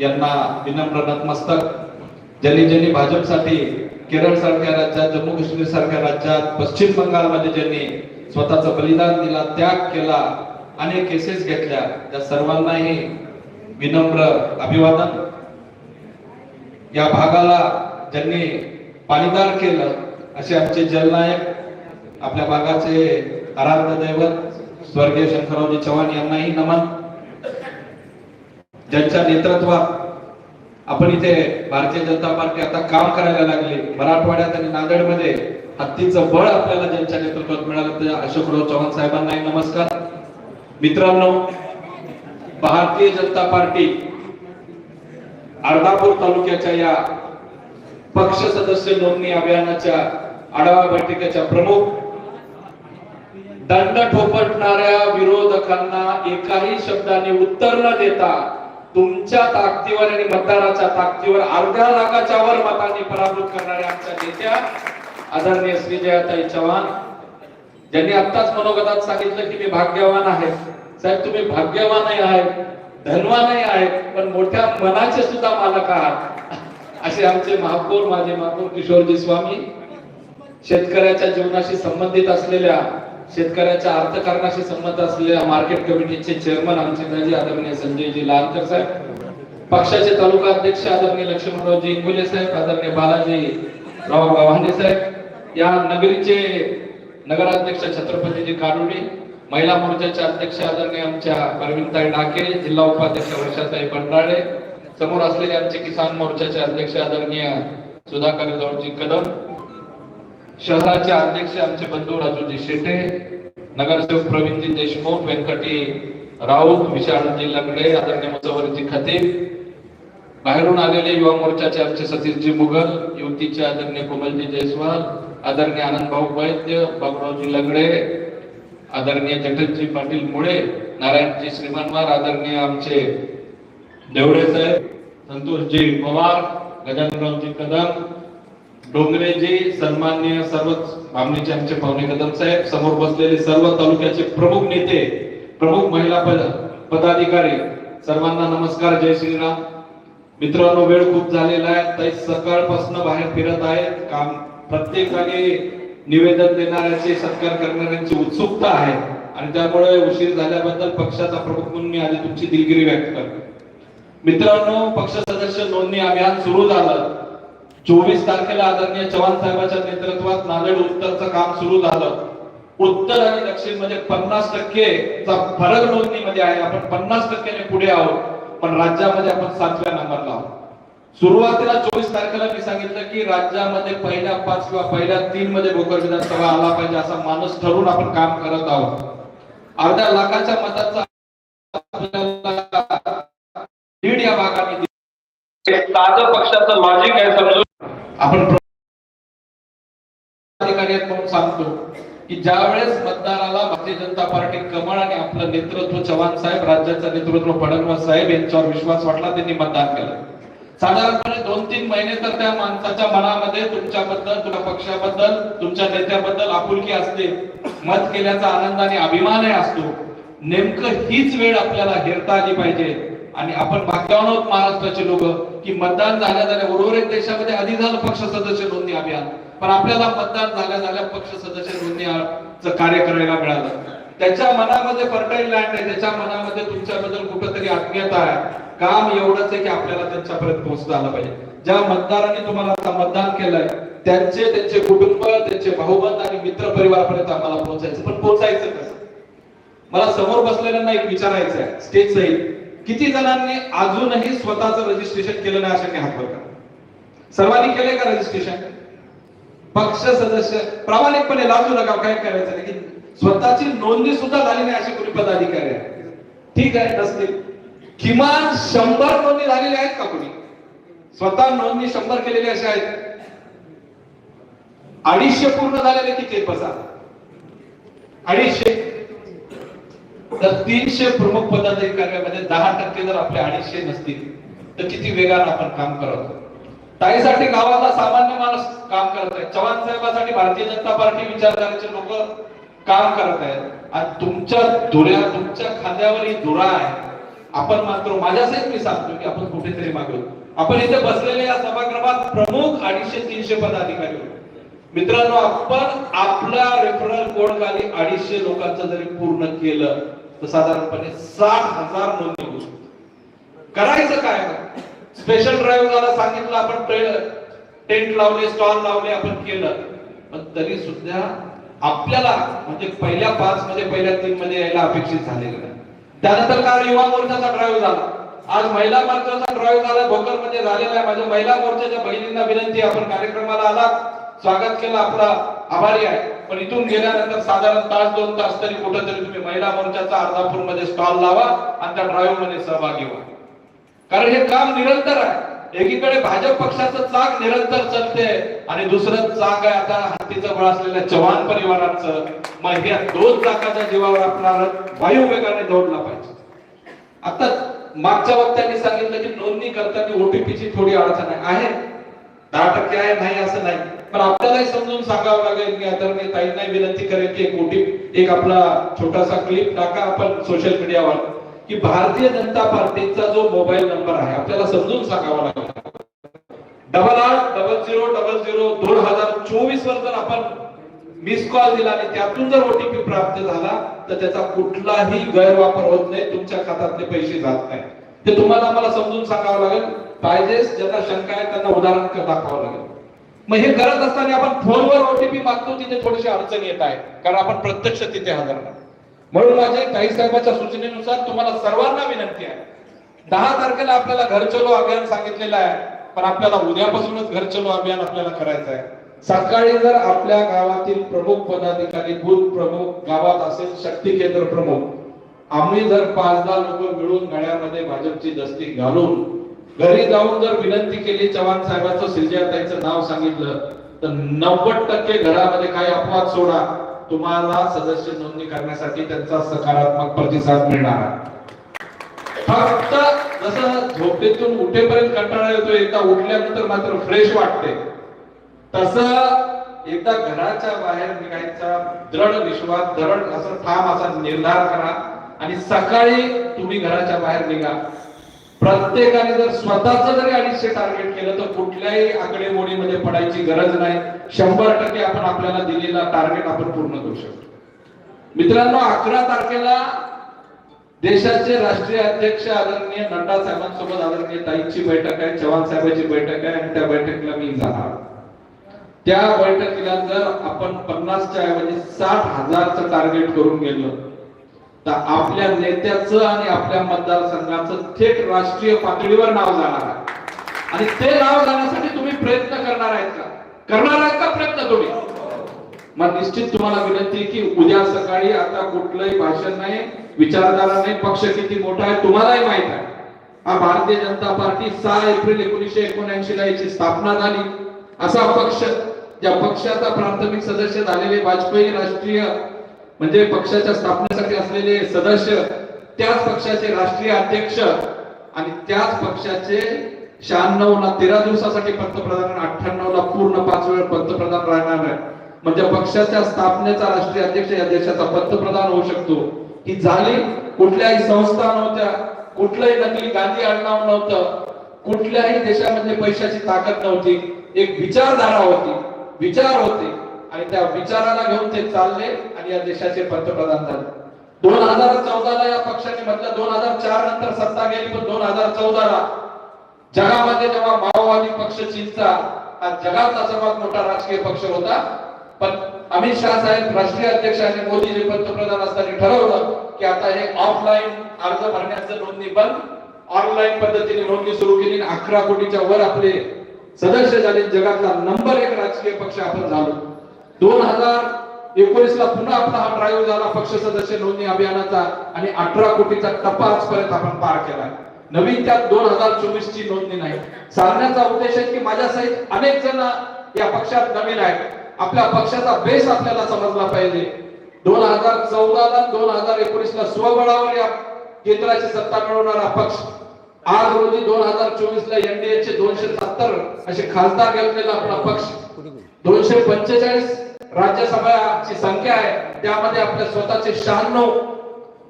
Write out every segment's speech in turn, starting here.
यांना विनम्र नतमस्तक ज्यांनी ज्यांनी भाजपसाठी केरळ सारख्या राज्यात जम्मू काश्मीर सारख्या राज्यात पश्चिम बंगालमध्ये ज्यांनी स्वतःचं बलिदान दिला त्याग केला अनेक केसेस घेतल्या त्या सर्वांनाही विनम्र अभिवादन. या भागाला ज्यांनी पाणीदार केलं असे आमचे जलनायक आपल्या भागाचे आराध्य दैवत स्वर्गीय शंकररावजी चव्हाण यांनाही नमन. ज्यांच्या नेतृत्वात आपण इथे भारतीय जनता पार्टी आता काम करायला लागली. मराठवाड्यात आणि नांदेडमध्ये हत्तीचं बळ आपल्याला ज्यांच्या नेतृत्वात मिळालं ते अशोकराव चव्हाण साहेबांनाही नमस्कार. मित्रांनो भारतीय जनता पार्टी अर्धापूर तालुक्याच्या या पक्ष सदस्य नोंदणी अभियानाच्या आढावा बैठकीच्या प्रमुख दंड ठोपटणाऱ्या विरोधकांना एकाही शब्दाने उत्तर न देता तुमच्या ताकदीवर आणि मतदाराच्या ताकदीवर अर्ध्या लाखाच्या वर मतांनी पराभूत करणाऱ्या आमच्या नेत्या आदरणीय श्रीजयाताई चव्हाण ज्यांनी आत्ताच मनोगतात सांगितलं की मी भाग्यवान आहे. साहेब तुम्ही भाग्यवानही आहेत धनवानही आहेत पण मोठ्या मनाचे सुद्धा मालक आहात. असे आमचे महापौर माझे महापौर किशोरजी स्वामी शेतकऱ्याच्या जीवनाशी संबंधित असलेल्या शेतकऱ्याच्या अर्थकारणाशी संबंध असलेल्या मार्केट कमिटीचे चेअरमन आमचे दाजी आदरणीय संजयजी लालकर साहेब पक्षाचे तालुका अध्यक्ष आदरणीय लक्ष्मणरावजी इंगुले साहेब आदरणीय बालाजी राव गव्हाणे साहेब या नगरीचे नगराध्यक्ष छत्रपतीजी कारुडी महिला मोर्चाचे अध्यक्ष आदरणीय आमच्या परवीनताई डाके जिल्हा उपाध्यक्ष वर्षाताई बंडाळे समोर असलेले आमचे किसान मोर्चाचे अध्यक्ष आदरणीय सुधाकर जाऊजी कदम शहराचे अध्यक्ष आमचे बंधू राजूजी शेटे नगरसेवक प्रवीणजी देशमुख व्यंकटी राऊत विशालजी लंगडे आदरणीय मुसवरजी खतीब बाहेरून आलेले युवा मोर्चाचे आमचे सतीशजी मुघल युवतीचे आदरणीय कोमलजी जयस्वाल आदरणीय आनंद भाऊ वैद्य बाबुरावजी लंगडे आदरणीय जगदीशजी पाटील मुळे नारायणजी श्रीमानवार आदरणीय आमचे देवडे साहेब संतोषजी पवार गजाननरावजी कदम डोंगरेजी सन्माननीय सर्वच भामणीचे आमचे पाहुणे कदम साहेब समोर बसलेले सर्व तालुक्याचे प्रमुख नेते प्रमुख महिला पद पदाधिकारी सर्वांना नमस्कार जय श्रीराम. मित्रांनो वेळ खूप झालेला आहे. ताई सकाळपासून बाहेर फिरत आहेत. काम प्रत्येकाने निवेदन देणाऱ्याचे सत्कार करणाऱ्यांची उत्सुकता आहे. आणि त्यामुळे उशीर झाल्याबद्दल पक्षाचा प्रमुख म्हणून मी आधी तुमची दिलगिरी व्यक्त करतो. मित्रांनो पक्ष सदस्य नोंदणी अभियान सुरू झालं. चोवीस तारखेला आदरणीय चव्हाण साहेबांच्या नेतृत्वात नांदेड उत्तरचं काम सुरू झालं. उत्तर आणि दक्षिणमध्ये पन्नास टक्केचा फरक नोंदणीमध्ये आहे. आपण पन्नास टक्क्याने पुढे आहोत पण राज्यामध्ये आपण सातव्या नंबरला आहोत. सुरुवातीला चोवीस तारखेला मी सांगितलं की राज्यामध्ये पहिल्या पाच किंवा पहिल्या तीन मध्ये भोकर विधानसभा आला पाहिजे असा माणूस ठरवून आपण काम करत आहोत. अर्ध्या लाखाच्या मताचा दीड या भागाने ताज पक्षाचं लॉजिक आहे समजून आपण अधिकारी सांगतो की ज्या वेळेस मतदाराला भारतीय जनता पार्टी कमळ आणि आपलं नेतृत्व चव्हाण साहेब राज्याचं नेतृत्व फडणवीस साहेब यांच्यावर विश्वास वाटला त्यांनी मतदान केलं. साधारणपणे दोन तीन महिने तर त्या माणसाच्या मनामध्ये तुमच्याबद्दल तुमच्या पक्षाबद्दल तुमच्या नेत्याबद्दल आपुलकी असते. मत केल्याचा आनंद आणि अभिमानही असतो. नेमकं हीच वेळ आपल्याला हेरता आली पाहिजे. आणि आपण भाग्यवान आहोत महाराष्ट्राचे लोक की मतदान झाल्या झाल्या उर्वरित देशामध्ये आधी झालं पक्ष सदस्य नोंदणी अभियान. पण आपल्याला मतदान झाल्या झाल्या पक्ष सदस्य नोंदणीचं कार्य करायला मिळालं. त्याच्या मनामध्ये फर्टाईल लँड आहे त्याच्या मनामध्ये तुमच्याबद्दल कुठंतरी आत्मीयता आहे. काम एवढंच आहे की आपल्याला त्यांच्यापर्यंत पोहोचता आलं पाहिजे. ज्या मतदारांनी तुम्हाला आता मतदान केलंय त्यांचे त्यांचे कुटुंब त्यांचे भाऊबंद आणि मित्र परिवारापर्यंत आम्हाला पोहोचायचं. पण पोहोचायचं कसं? मला समोर बसलेल्यांना एक विचारायचं आहे स्टेज सहित. किती जणांनी अजूनही स्वतःचं रजिस्ट्रेशन केलं नाही अशांनी हात वर करा सर्वांनी केलंय का रजिस्ट्रेशन पक्ष सदस्य प्रामाणिकपणे लाजू नका काय करायचं? नाही की स्वतःची नोंदणी सुद्धा झाली नाही असे कोणी पदाधिकारी आहेत ठीक आहे नसतील. किमान शंभर नोंदणी झालेल्या आहेत का कोणी? स्वतः नोंदणी शंभर केलेली असे आहेत. अडीचशे पूर्ण झालेले किती आहेत बसा? अडीचशे? तर तीनशे प्रमुख पदाधिकाऱ्यामध्ये दहा टक्के जर आपले अडीचशे नसतील तर किती वेगानं आपण काम करत ताईसाठी गावाला सामान्य माणूस काम करत आहे. चव्हाण साहेबांसाठी भारतीय जनता पार्टी विचारधारेचे लोक काम करत आहेत. आणि तुमच्या धुऱ्या तुमच्या खांद्यावर ही धुरा आहे. आपण मात्र माझ्यासहित मी सांगतो की आपण कुठेतरी मागलो आपण इथे बसलेले या सभागृहात प्रमुख अडीचशे तीनशे पदाधिकारी होते मित्रांनो आपण आपला रेफरल कोड खाली अडीचशे लोकांचं जरी पूर्ण केलं तर साधारणपणे साठ हजार नोंदणी होऊ शकते करायचं काय? स्पेशल ड्राईव्ह झाला सांगितलं आपण टेंट लावले स्टॉल लावले आपण केलं. पण तरी सुद्धा आपल्याला म्हणजे पहिल्या पाच मध्ये पहिल्या तीन मध्ये यायला अपेक्षित झालेलं नाही. त्यानंतर काल युवा मोर्चाचा ड्राईव्ह झाला. आज महिला मोर्चाचा ड्राईव्ह झाला. भोकरमध्ये झालेला आहे. माझ्या महिला मोर्चाच्या बहिणींना विनंती आपण कार्यक्रमाला आला स्वागत केलं. आपला आभारी आहे. पण इथून गेल्यानंतर साधारण तास दोन तास तरी कुठंतरी तुम्ही महिला मोर्चाचा अर्धापूरमध्ये स्टॉल लावा आणि त्या ड्राईव्हमध्ये सहभागी व्हा. कारण हे काम निरंतर आहे. एकीकडे भाजप पक्षाचं चाक निरंतर चालते आणि दुसरं चाक आहे आता हत्तीचं बळ असलेल्या चव्हाण परिवाराचं. मग या दोन चाकाच्या जीवावर आपणार वायू वेगाने दौडला पाहिजे. आता मागच्या वक्त्यांनी सांगितलं की नोंदणी करताना ओटीपीची थोडी अडचण आहे. दहा टक्के आहे नाही असं नाही. पण आपल्यालाही समजून सांगावं लागेल की आता मी ताईंना विनंती करेन की एक मोठी एक आपला छोटासा क्लिप टाका आपण सोशल मीडियावर की भारतीय जनता पार्टीचा जो मोबाईल नंबर आहे आपल्याला समजून सांगावा लागेल. डबल आठ डबल झिरो डबल झिरो दोन हजार चोवीस वर जर आपण मिस कॉल दिला आणि त्यातून जर ओटीपी प्राप्त झाला तर त्याचा कुठलाही गैरवापर होत नाही तुमच्या खात्यातले पैसे जात नाही ते तुम्हाला आम्हाला समजून सांगावं लागेल. पाहिजेच ज्यांना शंका आहे त्यांना उदाहरण दाखवावं लागेल. मग हे करत असताना आपण फोनवर ओटीपी मागतो तिथे थोडीशी अडचण येत आहे. कारण आपण प्रत्यक्ष तिथे हजर नाही. म्हणून माझ्या काही साहेबांच्या सूचनेनुसार तुम्हाला सर्वांना विनंती आहे. दहा तारखेला आपल्याला घर चलो अभियान सांगितलेलं आहे. पण आपल्याला उद्यापासूनच घर चलो अभियान आपल्याला करायचं आहे. सकाळी जर आपल्या गावातील प्रमुख पदाधिकारी बूथ प्रमुख गावात असेल शक्ती केंद्र प्रमुख आम्ही जर पाच दहा लोक मिळून गळ्यामध्ये भाजपची दस्ती घालून घरी जाऊन जर विनंती केली चव्हाण साहेबांचं सिरजाताईचं नाव सांगितलं तर नव्वद टक्के घरामध्ये काही अपवाद सोडा. तुम्हाला सदस्य नोंदणी करण्यासाठी त्यांचा सकारात्मक प्रतिसाद मिळणार. फक्त जसं झोपेतून उठेपर्यंत कंटाळा येतो एकदा उठल्यानंतर मात्र फ्रेश वाटते. तसं एकदा घराच्या बाहेर निघायचा दृढ विश्वास दृढ असं ठाम असा निर्धार करा. आणि सकाळी तुम्ही घराच्या बाहेर निघा. प्रत्येकाने जर स्वतःच जरी अडीचशे टार्गेट केलं तर कुठल्याही आकडेमोडीमध्ये पडायची गरज नाही. शंभर टक्के आपण आपल्याला दिलेला टार्गेट आपण पूर्ण करू शकतो. मित्रांनो अकरा तारखेला देशाचे राष्ट्रीय अध्यक्ष आदरणीय नड्डा साहेबांसोबत आदरणीय ताईंची बैठक आहे चव्हाण साहेबांची बैठक आहे आणि त्या बैठकीला मी जाणार. त्या बैठकीला जर आपण पन्नासच्या ऐवजी साठ हजारचं टार्गेट करून गेलो तर आपल्या नेत्याचं आणि आपल्या मतदारसंघाचं थेट राष्ट्रीय पातळीवर नाव जाणार आहे. आणि ते नाव जाण्यासाठी तुम्ही प्रयत्न करणार आहेत का? करणार आहेत का प्रयत्न तुम्ही? मग निश्चित तुम्हाला विनंती की उद्या सकाळी आता कुठलंही भाषण नाही विचारधारा नाही पक्ष किती मोठा आहे तुम्हालाही माहीत आहे. हा भारतीय जनता पार्टी सहा एप्रिल एकोणीसशे एकोणऐंशी ला याची स्थापना झाली. असा पक्ष ज्या पक्षाचा प्राथमिक सदस्य झालेले वाजपेयी राष्ट्रीय म्हणजे पक्षाच्या स्थापनेसाठी असलेले सदस्य त्याच पक्षाचे राष्ट्रीय अध्यक्ष आणि त्याच पक्षाचे शहाण्णव ला तेरा दिवसासाठी पंतप्रधान अठ्ठ्याण्णव ला पूर्ण पाच वेळ पंतप्रधान राहणार आहे. म्हणजे पक्षाच्या स्थापनेचा राष्ट्रीय अध्यक्ष या देशाचा पंतप्रधान होऊ शकतो. ही झाली. कुठल्याही संस्था नव्हत्या. कुठलंही नकली गांधी आडनाव नव्हतं. कुठल्याही देशामध्ये पैशाची ताकद नव्हती. एक विचारधारा होती. विचार होते. आणि त्या विचाराला घेऊन ते चालले आणि या देशाचे पंतप्रधान झाले. दोन हजार चौदाला या पक्षाने म्हटलं दोन हजार चार नंतर सत्ता गेली पण दोन हजार चौदाला जगामध्ये जेव्हा माओवादी पक्ष चीनचा हा जगाचा सर्वात मोठा राजकीय पक्ष होता. पण अमित शाह साहेब राष्ट्रीय अध्यक्ष आणि मोदी जे पंतप्रधान असताना ठरवलं की आता हे ऑफलाईन अर्ज भरण्याचं नोंदणी बंद. ऑनलाईन पद्धतीने नोंदणी सुरू केली आणि अकरा कोटीच्या वर आपले सदस्य झाले. जगातला नंबर एक राजकीय पक्ष आपण झालो. दोन हजार एकोणीसला पुन्हा आपला हा ड्राईव्ह झाला. पक्ष सदस्य नोंदणी अभियानाचा आणि अठरा कोटीचा टप्पा आजपर्यंत आपण पार केला. नवीन त्यात दोन हजार चोवीस ची नोंदणी नाही. सांगण्याचा उद्देश आहे की माझ्या सहित अनेक जण या पक्षात नवीन आहेत. आपल्या पक्षाचा बेस आपल्याला समजला पाहिजे. दोन हजार चौदा ला दोन हजार एकोणीस ला स्वबळावर या केंद्राची सत्ता मिळवणारा पक्ष आज रोजी दोन हजार चोवीस ला एनडीए चे दोनशे सत्तर असे खासदार घेतलेला आपला पक्ष दोनशे पंचेचाळीस राज्यसभाची संख्या आहे. त्यामध्ये आपल्या स्वतःचे शहाण्णव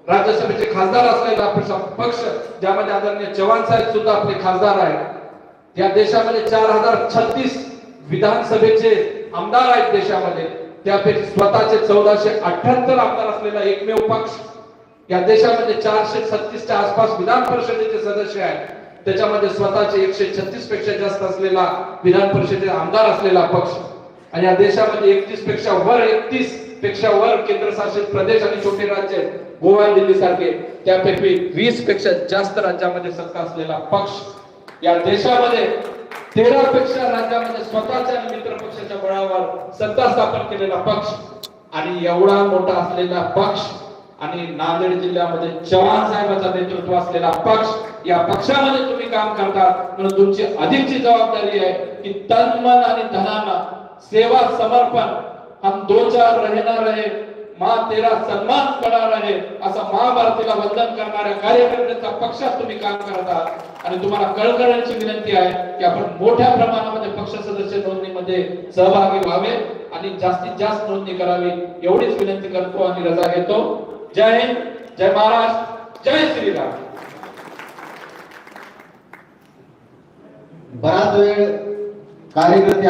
राज्यसभेचे खासदार असलेला आपला पक्ष ज्यामध्ये आदरणीय चव्हाण साहेब सुद्धा आपले खासदार आहेत. या देशामध्ये चार हजार छत्तीस विधानसभेचे आमदार आहेत देशामध्ये. त्यापैकी स्वतःचे चौदाशे अठ्याहत्तर आमदार असलेला एकमेव पक्ष. या देशामध्ये चारशे छत्तीसच्या आसपास विधान परिषदेचे सदस्य आहेत. त्याच्यामध्ये स्वतःचे एकशे छत्तीसपेक्षा जास्त असलेला विधान परिषदेचे आमदार असलेला पक्ष. आणि या देशामध्ये एकतीसपेक्षा वर एकतीसपेक्षा वर केंद्रशासित प्रदेश आणि छोटे राज्य आहेत. गोवा आणि दिल्ली सारखे त्यापैकी वीसपेक्षा जास्त राज्यामध्ये सत्ता असलेला पक्ष या देशामध्ये तेरा पेक्षा राज्यामध्ये स्वतःच्या आणि मित्र पक्षाच्या बळावर सत्ता स्थापन केलेला पक्ष आणि एवढा मोठा असलेला पक्ष आणि नांदेड जिल्ह्यामध्ये चव्हाण साहेबांचा नेतृत्व असलेला पक्ष या पक्षामध्ये तुम्ही काम करता म्हणून तुमची अधिकची जबाबदारी आहे की तन मन आणि धनानं सेवा समर्पण. हम दो चार रहना रहे माँ तेरा सन्मान बना रहे असं महाभारतीला वंदन करणाऱ्या कार्यकर्त्यांचा पक्षात तुम्ही काम करत आहात. आणि तुम्हाला कळकळण्याची विनंती आहे की आपण मोठ्या प्रमाणामध्ये पक्ष सदस्य नोंदणीमध्ये सहभागी व्हावे आणि जास्तीत जास्त नोंदणी करावी एवढीच विनंती करतो आणि रजा घेतो. जय हिंद जय महाराष्ट्र जय श्रीराम. बराच वेळ कार्यकर्ते